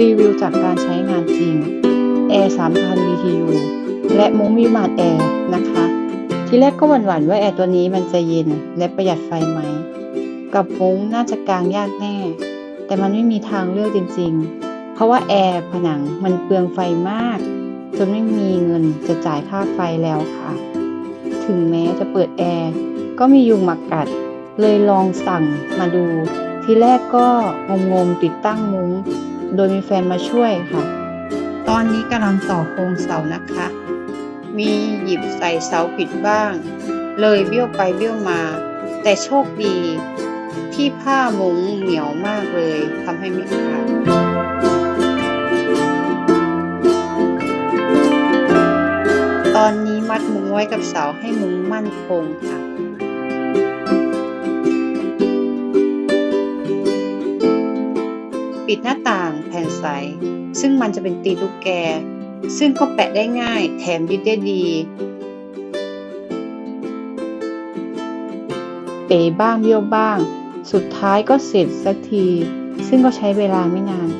รีวิวจากการใช้งานจริง Air 3000 BTU และมุ้งวิมานแอร์นะคะ ทีแรกก็หวั่นๆว่าแอร์ตัวนี้มันจะเย็นและประหยัดไฟไหม กับมุ้งน่าจะกางยากแน่ แต่มันไม่มีทางเลือกจริงๆ เพราะว่าแอร์ผนังมันเปลืองไฟมาก จนไม่มีเงินจะจ่ายค่าไฟแล้วค่ะ ถึงแม้จะเปิดแอร์ก็มียุงมากัด เลยลองสั่งมาดู ทีแรกก็งมๆติดตั้งมุ้ง โดยมีแฟนมาช่วยค่ะ ตอนนี้กำลังต่อโครงเสานะคะ มีหยิบใส่เสาผิดบ้าง เลยเบี้ยวไปเบี้ยวมา แต่โชคดี ที่ผ้ามุงเหนียวมากเลยทำให้ไม่ขาดตอนนี้มัดมุงไว้กับเสาให้มุงมั่นคงค่ะ ปิดหน้าต่างแผ่นใส ซึ่งมันจะเป็นตีนลูกแก ซึ่งก็แปะได้ง่ายแถมยึดได้ดี เป๋บ้างเบี้ยวบ้าง สุดท้ายก็เสร็จสักที ซึ่งก็ใช้เวลาไม่นาน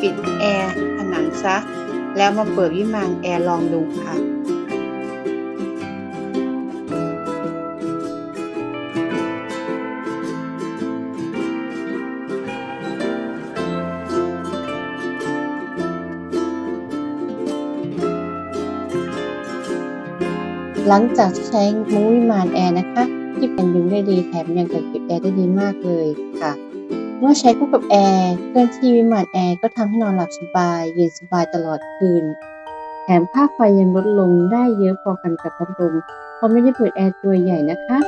ปิดแอร์ผนังซะ แล้วมาเปิดวิมานแอร์ลองดูค่ะ หลังจากใช้มุ้งวิมานแอร์นะคะ ที่เป็นยุงได้ดีแถมยังกักเก็บแอร์ได้ดีมากเลยค่ะ เมื่อใช้คู่กับแอร์เคลื่อนที่วิมานแอร์ก็ทำให้นอนหลับสบายเย็นสบายตลอดคืน แถมค่าไฟยังลดลงได้เยอะพอกันกับพัดลมเพราะไม่ได้เปิดแอร์ตัวใหญ่นะคะ